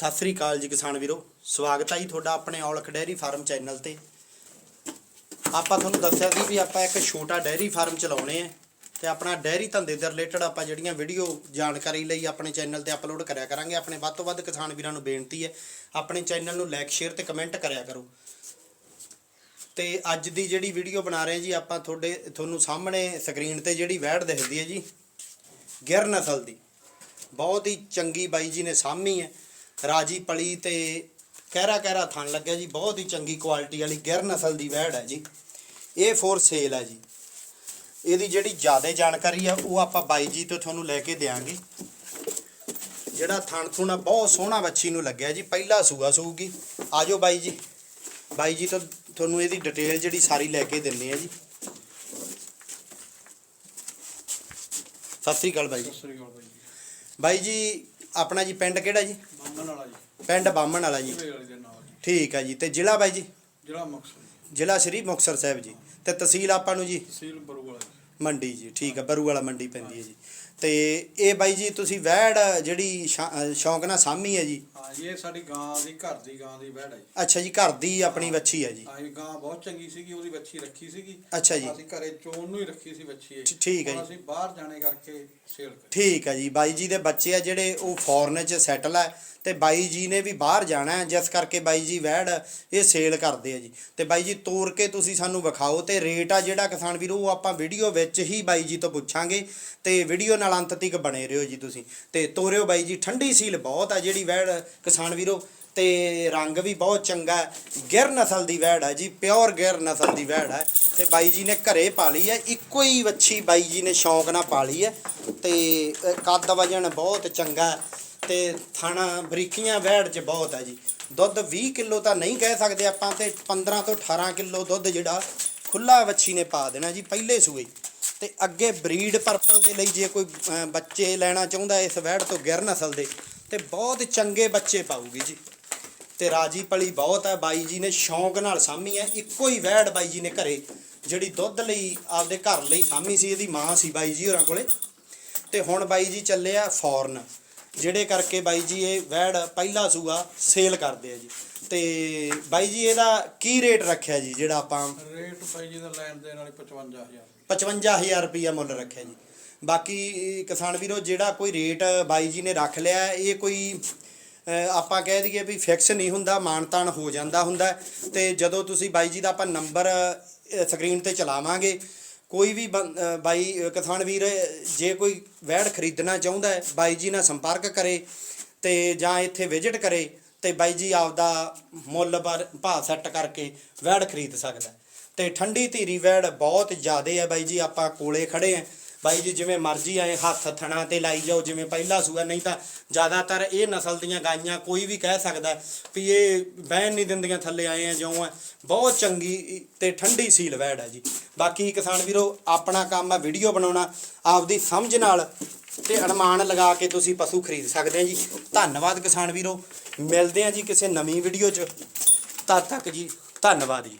ਸਤਿ ਸ੍ਰੀ ਅਕਾਲ ਜੀ ਕਿਸਾਨ ਵੀਰੋ। ਸਵਾਗਤ ਹੈ ਜੀ ਤੁਹਾਡਾ ਆਪਣੇ ਔਲਖ ਡੈਰੀ ਫਾਰਮ ਚੈਨਲ ਤੇ। ਆਪਾਂ ਤੁਹਾਨੂੰ ਦੱਸਿਆ ਸੀ ਵੀ ਆਪਾਂ ਇੱਕ ਛੋਟਾ ਡੈਰੀ ਫਾਰਮ ਚਲਾਉਣੇ ਆ ਤੇ ਆਪਣਾ ਡੈਰੀ ਧੰਦੇ ਦੇ ਰਿਲੇਟਡ ਆਪਾਂ ਜਿਹੜੀਆਂ ਵੀਡੀਓ ਜਾਣਕਾਰੀ ਲਈ ਆਪਣੇ ਚੈਨਲ ਤੇ ਅਪਲੋਡ ਕਰਿਆ ਕਰਾਂਗੇ। ਆਪਣੇ ਵੱਧ ਤੋਂ ਵੱਧ ਕਿਸਾਨ ਵੀਰਾਂ ਨੂੰ ਬੇਨਤੀ ਹੈ, ਆਪਣੇ ਚੈਨਲ ਨੂੰ ਲਾਈਕ ਸ਼ੇਅਰ ਤੇ ਕਮੈਂਟ ਕਰਿਆ ਕਰੋ। ਤੇ ਅੱਜ ਦੀ ਜਿਹੜੀ ਵੀਡੀਓ ਬਣਾ ਰਹੇ ਜੀ ਆਪਾਂ ਤੁਹਾਡੇ, ਤੁਹਾਨੂੰ ਸਾਹਮਣੇ ਸਕਰੀਨ ਤੇ ਜਿਹੜੀ ਵੈੜ ਦਿਖਦੀ ਹੈ ਜੀ ਗਿਰ ਨਸਲ ਦੀ। ਬਹੁਤ ਹੀ ਚੰਗੀ ਬਾਈ ਜੀ ਨੇ ਸਾਹਮੀ ਹੈ। ਰਾਜੀ ਪਲੀ ਤੇ ਕਹਿਰਾ ਕਹਿਰਾ ਥਣ ਲੱਗਿਆ ਜੀ। ਬਹੁਤ ਹੀ ਚੰਗੀ ਕੁਆਲਿਟੀ ਵਾਲੀ ਗਿਰ ਨਸਲ ਦੀ ਵੈੜ ਹੈ ਜੀ। ਇਹ ਫੋਰ ਸੇਲ ਹੈ ਜੀ। ਇਹਦੀ ਜਿਹੜੀ ਜ਼ਿਆਦਾ ਜਾਣਕਾਰੀ ਆ ਉਹ ਆਪਾਂ ਬਾਈ ਜੀ ਤੋਂ ਤੁਹਾਨੂੰ ਲੈ ਕੇ ਦੇਾਂਗੇ ਜਿਹੜਾ ਥਣ ਥੁਣਾ ਬਹੁਤ ਸੋਹਣਾ ਬੱਚੀ ਨੂੰ ਲੱਗਿਆ ਜੀ। ਪਹਿਲਾ ਸੂਆ ਸੂਗੀ। ਆਜੋ ਬਾਈ ਜੀ। ਬਾਈ ਜੀ ਤੋਂ ਤੁਹਾਨੂੰ ਇਹਦੀ ਡਿਟੇਲ ਜਿਹੜੀ ਸਾਰੀ ਲੈ ਕੇ ਦਿੰਨੇ ਆ ਜੀ। ਸਤਿ ਸ੍ਰੀ ਅਕਾਲ ਬਾਈ ਜੀ। ਸਤਿ ਸ੍ਰੀ ਅਕਾਲ ਬਾਈ ਜੀ। ਬਾਈ ਜੀ ਆਪਣਾ ਜੀ ਪਿੰਡ ਕਿਹੜਾ ਜੀ? ਬਾਮਨ ਵਾਲਾ ਜੀ। ਪਿੰਡ ਬਾਮਣ ਵਾਲਾ ਜੀ। ਘੁਰੇ ਵਾਲੇ ਦੇ ਨਾਲ ਜੀ। ਠੀਕ ਹੈ ਜੀ। ਤੇ ਜ਼ਿਲ੍ਹਾ ਬਾਈ ਜੀ? ਜ਼ਿਲ੍ਹਾ ਮੁਕਤਸਰ ਜੀ। ਜ਼ਿਲ੍ਹਾ ਸ਼੍ਰੀ ਮੁਕਤਸਰ ਸਾਹਿਬ ਜੀ। ਤੇ ਤਹਿਸੀਲ ਆਪਾਂ ਨੂੰ ਜੀ? ਤਹਿਸੀਲ ਬਰੂ ਵਾਲਾ ਜੀ। ਮੰਡੀ ਜੀ। ਠੀਕ ਹੈ ਬਰੂ ਵਾਲਾ ਮੰਡੀ ਪੈਂਦੀ ਹੈ ਜੀ। ਤੇ ਇਹ ਬਾਈ ਜੀ ਤੁਸੀਂ ਵੈੜ ਜਿਹੜੀ ਸ਼ੌਂਕ ਨਾਲ ਜੀ ਹਾਂ ਜੀ? ਇਹ ਸਾਡੀ ਗਾਂ ਦੀ ਘਰ ਦੀ ਗਾਂ ਦੀ ਵਹਿੜ ਹੈ ਜੀ। ਅੱਛਾ ਜੀ ਘਰ ਦੀ ਆਪਣੀ ਵੱਛੀ ਹੈ ਜੀ। ਇਹ ਗਾਂ ਬਹੁਤ ਚੰਗੀ ਸੀਗੀ ਉਹਦੀ ਬੱਚੀ ਰੱਖੀ ਸੀਗੀ। ਅੱਛਾ ਜੀ। ਅਸੀਂ ਘਰੇ ਚੋਣ ਨੂੰ ਹੀ ਰੱਖੀ ਸੀ ਬੱਚੀ ਇਹ। ਠ- ਠੀਕ ਹੈ ਹੁਣ ਜੀ। ਅਸੀਂ ਬਾਹਰ ਜਾਣੇ ਕਰਕੇ ਸੇਲ ਕਰੀ ਠੀਕ ਹੈ ਜੀ ਬਾਈ ਜੀ ਦੇ ਬੱਚੇ ਆ ਜਿਹੜੇ ਉਹ ਫੋਰਨ 'ਚ ਸੈਟਲ ਹੈ ਤੇ ਬਾਈ ਜੀ ਨੇ ਵੀ ਬਾਹਰ ਜਾਣਾ ਹੈ, ਜਿਸ ਕਰਕੇ ਬਾਈ ਜੀ ਵੈੜ ਇਹ ਸੇਲ ਕਰਦੇ ਆ ਜੀ। ਤੇ ਬਾਈ ਜੀ ਤੋਰ ਕੇ ਤੁਸੀਂ ਸਾਨੂੰ ਵਿਖਾਓ ਤੇ ਰੇਟ ਆ ਜਿਹੜਾ ਕਿਸਾਨ ਵੀਰੋ, ਉਹ ਆਪਾਂ ਵੀਡੀਓ ਵਿੱਚ ਹੀ ਬਾਈ ਜੀ ਤੋਂ ਪੁੱਛਾਂਗੇ ਤੇ ਵੀਡੀਓ ਨਾਲ ਅੰਤ ਤੱਕ ਬਣੇ ਰਹੋ ਜੀ ਤੁਸੀਂ। ਤੇ ਤੋਰਿਓ ਬਾਈ ਜੀ, ਠੰਡੀ ਸੀਲ ਬਹੁਤ ਆ ਜਿਹੜੀ ਵੈੜ ਕਿਸਾਨ ਵੀਰੋ, ਤੇ ਰੰਗ ਵੀ ਬਹੁਤ ਚੰਗਾ ਗਿਰ ਨਸਲ ਦੀ ਵੈੜ ਹੈ ਜੀ ਪਿਓਰ ਗਿਰ ਨਸਲ ਦੀ ਵੈੜ ਹੈ ਤੇ ਬਾਈ ਜੀ ਨੇ ਘਰੇ ਪਾਲੀ ਹੈ ਇੱਕੋ ਹੀ ਵੱਛੀ ਬਾਈ ਜੀ ਨੇ ਸ਼ੌਂਕ ਨਾਲ ਪਾਲੀ ਹੈ ਤੇ ਕੱਦ ਵਜਨ ਬਹੁਤ ਚੰਗਾ ਤੇ ਥਾਣਾ ਬਰੀਕੀਆਂ ਵੈੜ 'ਚ ਬਹੁਤ ਹੈ ਜੀ। ਦੁੱਧ 20 ਕਿਲੋ ਤਾਂ ਨਹੀਂ ਕਹਿ ਸਕਦੇ ਆਪਾਂ ਤੇ 15 ਤੋਂ 18 ਕਿਲੋ ਦੁੱਧ ਜਿਹੜਾ ਖੁੱਲਾ ਵੱਛੀ ਨੇ ਪਾ ਦੇਣਾ ਜੀ ਪਹਿਲੇ ਸੂਏ। ਹੀ। ਤੇ ਅੱਗੇ ਬਰੀਡ ਪਰਪਲ ਦੇ ਲਈ ਜੇ ਕੋਈ ਬੱਚੇ ਲੈਣਾ ਚਾਹੁੰਦਾ ਇਸ ਵੈੜ ਤੋਂ ਗਿਰ ਨਸਲ ਦੇ, ਤੇ ਬਹੁਤ ਚੰਗੇ ਬੱਚੇ ਪਾਊਗੀ ਜੀ। ਤੇ ਰਾਜੀ ਪਲੀ ਬਹੁਤ ਹੈ ਬਾਈ ਜੀ ਨੇ ਸ਼ੌਂਕ ਨਾਲ ਸਾਂਭੀ ਹੈ ਇੱਕੋ ਹੀ ਵੈੜ ਬਾਈ ਜੀ ਨੇ ਘਰੇ, ਜਿਹੜੀ ਦੁੱਧ ਲਈ ਆਪਦੇ ਘਰ ਲਈ ਸਾਂਭੀ ਸੀ, ਇਹਦੀ ਮਾਂ ਸੀ ਬਾਈ ਜੀ ਹੋਰਾਂ ਕੋਲੇ। ਤੇ ਹੁਣ ਬਾਈ ਜੀ ਚੱਲੇ ਆ ਫੌਰਨ। ਜਿਹੜੇ ਕਰਕੇ ਬਾਈ ਜੀ ਇਹ ਵੈੜ ਪਹਿਲਾ ਸੂਆ ਸੇਲ ਕਰਦੇ ਆ ਜੀ। ਤੇ ਬਾਈ ਜੀ ਇਹਦਾ ਕੀ ਰੇਟ ਰੱਖਿਆ ਜੀ ਜਿਹੜਾ ਆਪਾਂ ਰੇਟ ਬਾਈ ਜੀ ਦਾ ਲੈਣ ਦੇਣ ਵਾਲੀ 55000 55000 ਰੁਪਈਆ ਮੁੱਲ ਰੱਖਿਆ ਜੀ। ਬਾਕੀ ਕਿਸਾਨ ਵੀਰੋ ਜਿਹੜਾ ਕੋਈ ਰੇਟ ਬਾਈ ਜੀ ਨੇ ਰੱਖ ਲਿਆ ਇਹ ਕੋਈ ਆਪਾਂ ਕਹਿ ਦਈਏ ਵੀ ਫਿਕਸ ਨਹੀਂ ਹੁੰਦਾ ਮਾਨਤਾਨ ਹੋ ਜਾਂਦਾ ਹੁੰਦਾ। ਤੇ ਜਦੋਂ ਤੁਸੀਂ ਬਾਈ ਜੀ ਦਾ ਆਪਾਂ ਨੰਬਰ ਸਕਰੀਨ ਤੇ ਚਲਾਵਾਂਗੇ ਕੋਈ ਵੀ ਬੰ- ਬਾਈ ਕਿਸਾਨ ਵੀਰ, ਜੇ ਕੋਈ ਵੈੜ ਖਰੀਦਣਾ ਚਾਹੁੰਦਾ ਹੈ, ਬਾਈ ਜੀ ਨਾਲ ਸੰਪਰਕ ਕਰੇ ਤੇ ਜਾਂ ਇੱਥੇ ਵਿਜ਼ਿਟ ਕਰੇ ਤੇ ਬਾਈ ਜੀ ਆਪਦਾ ਮੁੱਲ ਪਰ ਭਾਅ ਸੈੱਟ ਕਰਕੇ ਵੈੜ ਖਰੀਦ ਸਕਦਾ ਹੈ। ਤੇ ਠੰਡੀ ਧੀਰੀ ਵੈੜ ਬਹੁਤ ਜ਼ਿਆਦੇ ਆ ਬਾਈ ਜੀ, ਆਪਾਂ ਕੋਲੇ ਖੜੇ ਆ ਬਾਈ ਜੀ, ਜਿਵੇਂ ਮਰਜ਼ੀ ਆਏ ਹੱਥ ਥਣਾ ਤੇ ਲਾਈ ਜਾਓ, ਜਿਵੇਂ ਪਹਿਲਾ ਸੂਆ, ਨਹੀਂ ਤਾਂ ਜ਼ਿਆਦਾਤਰ ਇਹ ਨਸਲ ਦੀਆਂ ਗਾਈਆਂ ਕੋਈ ਵੀ ਕਹਿ ਸਕਦਾ ਵੀ ਇਹ ਬਹਿਣ ਨਹੀਂ ਦਿੰਦੀਆਂ, ਥੱਲੇ ਆਏ ਆ, ਜਿਉਂ ਆ। ਬਹੁਤ ਚੰਗੀ ਤੇ ਠੰਡੀ ਸੀਲ ਵੈੜ ਹੈ ਜੀ। ਬਾਕੀ ਕਿਸਾਨ ਵੀਰੋ, ਆਪਣਾ ਕੰਮ ਆ ਵੀਡੀਓ ਬਣਾਉਣਾ, ਆਪਦੀ ਸਮਝ ਨਾਲ ਤੇ ਅਨੁਮਾਨ ਲਗਾ ਕੇ ਤੁਸੀਂ ਪਸ਼ੂ ਖਰੀਦ ਸਕਦੇ ਆ ਜੀ। ਧੰਨਵਾਦ ਕਿਸਾਨ ਵੀਰੋ। ਮਿਲਦੇ ਆ ਜੀ ਕਿਸੇ ਨਵੀਂ ਵੀਡੀਓ 'ਚ। ਤਦ ਤੱਕ ਜੀ, ਧੰਨਵਾਦ ਜੀ।